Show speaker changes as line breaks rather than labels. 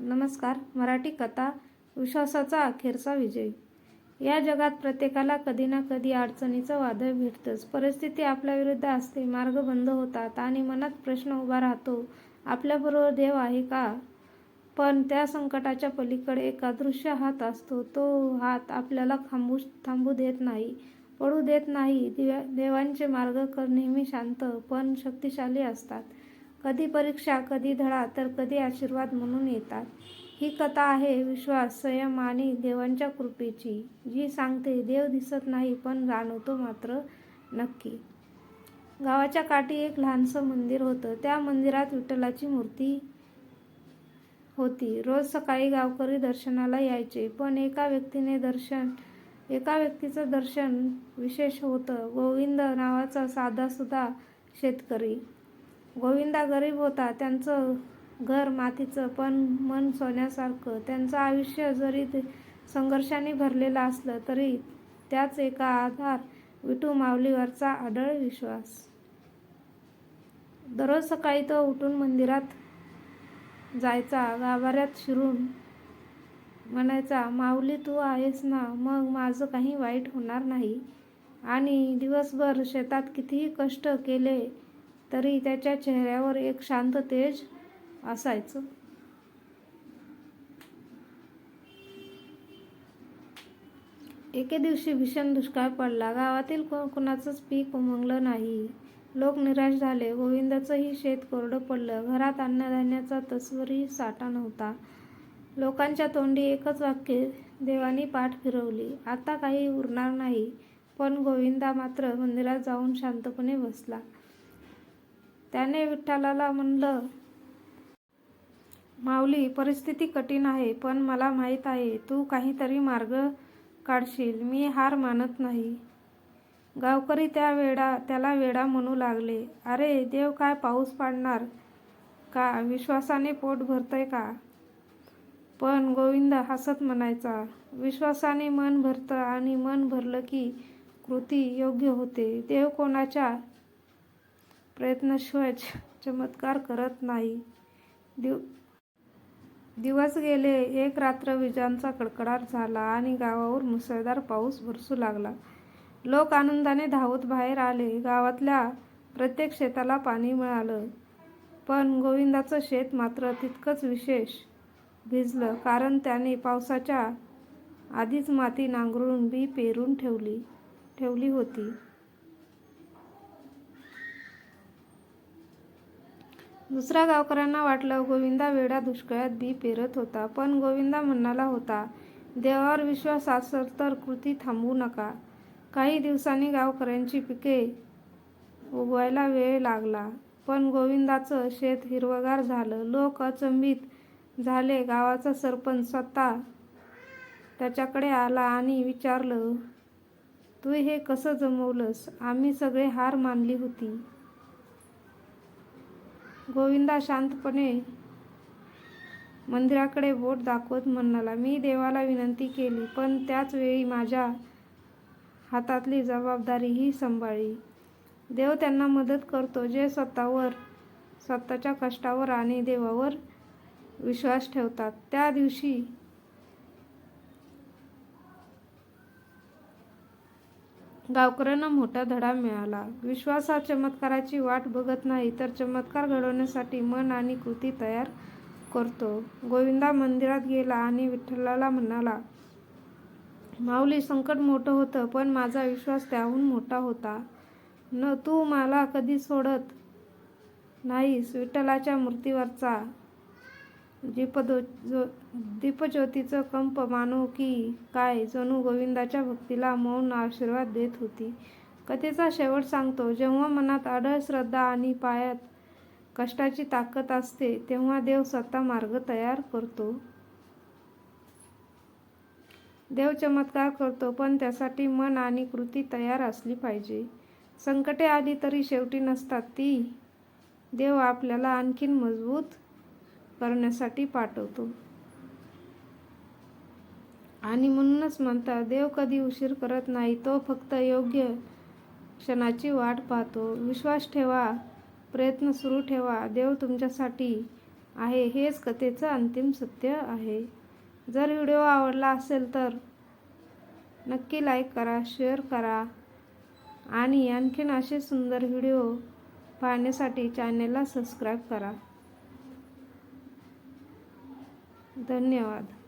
नमस्कार. मराठी कथा विश्वासाचा अखेरचा विजय. या जगात प्रत्येकाला कधी ना कधी अडचणीचं वादळ भेटतंच. परिस्थिती आपल्या विरुद्ध असते मार्ग बंद होतात आणि मनात प्रश्न उभा राहतो आपल्याबरोबर देव आहे का? पण त्या संकटाच्या पलीकडे एक अदृश्य हात असतो. तो हात आपल्याला थांबू थांबू देत नाही पडू देत नाही. दिव्या देवांचे मार्ग नेहमी शांत पण शक्तिशाली असतात. कधी परीक्षा कधी धडा तर कधी आशीर्वाद म्हणून येतात. ही कथा आहे विश्वास संयम आणि देवांच्या कृपेची. जी सांगते देव दिसत नाही पण जाणवतो मात्र नक्की. गावाच्या काठी एक लहानसं मंदिर होतं. त्या मंदिरात विठ्ठलाची मूर्ती होती. रोज सकाळी गावकरी दर्शनाला यायचे पण एका व्यक्तीने दर्शन एका व्यक्तीचं दर्शन विशेष होतं. गोविंद नावाचा साधासुद्धा शेतकरी गोविंदा गरीब होता त्यांचं घर मातीचं पण मन सोन्यासारखं. त्यांचं आयुष्य जरी संघर्षाने भरलेलं असलं तरी त्याच एका आधार विटू माऊलीवरचा आढळ विश्वास. दररोज सकाळी तो उठून मंदिरात जायचा गाभाऱ्यात शिरून म्हणायचा माऊली तू आहेस ना मग माझं काही वाईट होणार नाही. आणि दिवसभर शेतात कितीही कष्ट केले तरी त्याच्या चेहऱ्यावर एक शांत तेज असायचं. एके दिवशी भीषण दुष्काळ पडला. गावातील को कुणाचंच पीक उमंगलं नाही. लोक निराश झाले. गोविंदाचंही शेत कोरडं पडलं. घरात अन्नधान्याचा तस्वरी साठा नव्हता. लोकांच्या तोंडी एकच वाक्य देवानी पाठ फिरवली. आता काही उरणार नाही. पण गोविंदा मात्र मंदिरात जाऊन शांतपणे बसला. त्याने विठ्ठलाला म्हणलं माऊली परिस्थिती कठीण आहे पण मला माहीत आहे तू काहीतरी मार्ग काढशील. मी हार मानत नाही. गावकरी त्या वेडा त्याला वेडा म्हणू लागले. अरे देव काय पाऊस पाडणार का? विश्वासाने पोट भरतंय का? पण गोविंद हसत म्हणायचा विश्वासाने मन भरतं आणि मन भरलं की कृती योग्य होते. देव कोणाच्या प्रयत्नाशिवाय चमत्कार करत नाही. दिव दिवस गेले. एक रात्र विजांचा कडकडाट झाला आणि गावावर मुसळधार पाऊस बरसू लागला. लोक आनंदाने धावत बाहेर आले. गावातल्या प्रत्येक शेताला पाणी मिळालं. पण गोविंदाचं शेत मात्र तितकंच विशेष भिजलं कारण त्याने पावसाच्या आधीच माती नांगरून बी पेरून ठेवली ठेवली होती. दुसऱ्या गावकऱ्यांना वाटलं गोविंदा वेडा दुष्काळात बी पेरत होता पण गोविंदा म्हणाला होता देवावर विश्वास असेल तर कृती थांबवू नका. काही दिवसांनी गावकऱ्यांची पिके उगवायला वेळ लागला. पण गोविंदाचं शेत हिरवगार झालं. लोक अचंबित झाले. गावाचा सरपंच स्वतः त्याच्याकडे आला आणि विचारलं तू हे कसं जमवलंस? आम्ही सगळे हार मानली होती. गोविंदा शांतपणे मंदिराकडे बोट दाखवत म्हणाला मी देवाला विनंती केली पण त्याच वेळी माझ्या हातातली जबाबदारीही सांभाळली देव त्यांना मदत करतो जे स्वतःवर स्वतःच्या कष्टावर आणि देवावर विश्वास ठेवतात. त्या दिवशी गावकऱ्यांना मोठा धडा मिळाला. विश्वास हा चमत्काराची वाट बघत नाही तर चमत्कार घडवण्यासाठी मन आणि कृती तयार करतो. गोविंदा मंदिरात गेला आणि विठ्ठलाला म्हणाला माऊली संकट मोठं होतं पण माझा विश्वास त्याहून मोठा होता. न तू मला कधी सोडत नाहीस विठ्ठलाच्या मूर्तीवरचा दीपदो जो दीपज्योतीचं कंप मानो की काय? जणू गोविंदाच्या भक्तीला मौन आशीर्वाद देत होती. कथेचा शेवट सांगतो. जेव्हा मनात अढळ श्रद्धा आणि पायात कष्टाची ताकद असते तेव्हा देव स्वतः मार्ग तयार करतो. देव चमत्कार करतो पण त्यासाठी मन आणि कृती तयार असली पाहिजे. संकटे आली तरी शेवटी नसतात ती. देव आपल्याला आणखीन मजबूत करण्यासाठी पाठवतो. आणि म्हणूनच म्हणतात देव कधी उशीर करत नाही तो फक्त योग्य क्षणाची वाट पाहतो. विश्वास ठेवा प्रयत्न सुरू ठेवा देव तुमच्यासाठी आहे हेच कथेचं अंतिम सत्य आहे. जर व्हिडिओ आवडला असेल तर नक्की लाईक करा शेअर करा. आणि आणखीन असे सुंदर व्हिडिओ पाहण्यासाठी चॅनेलला सबस्क्राईब करा. धन्यवाद.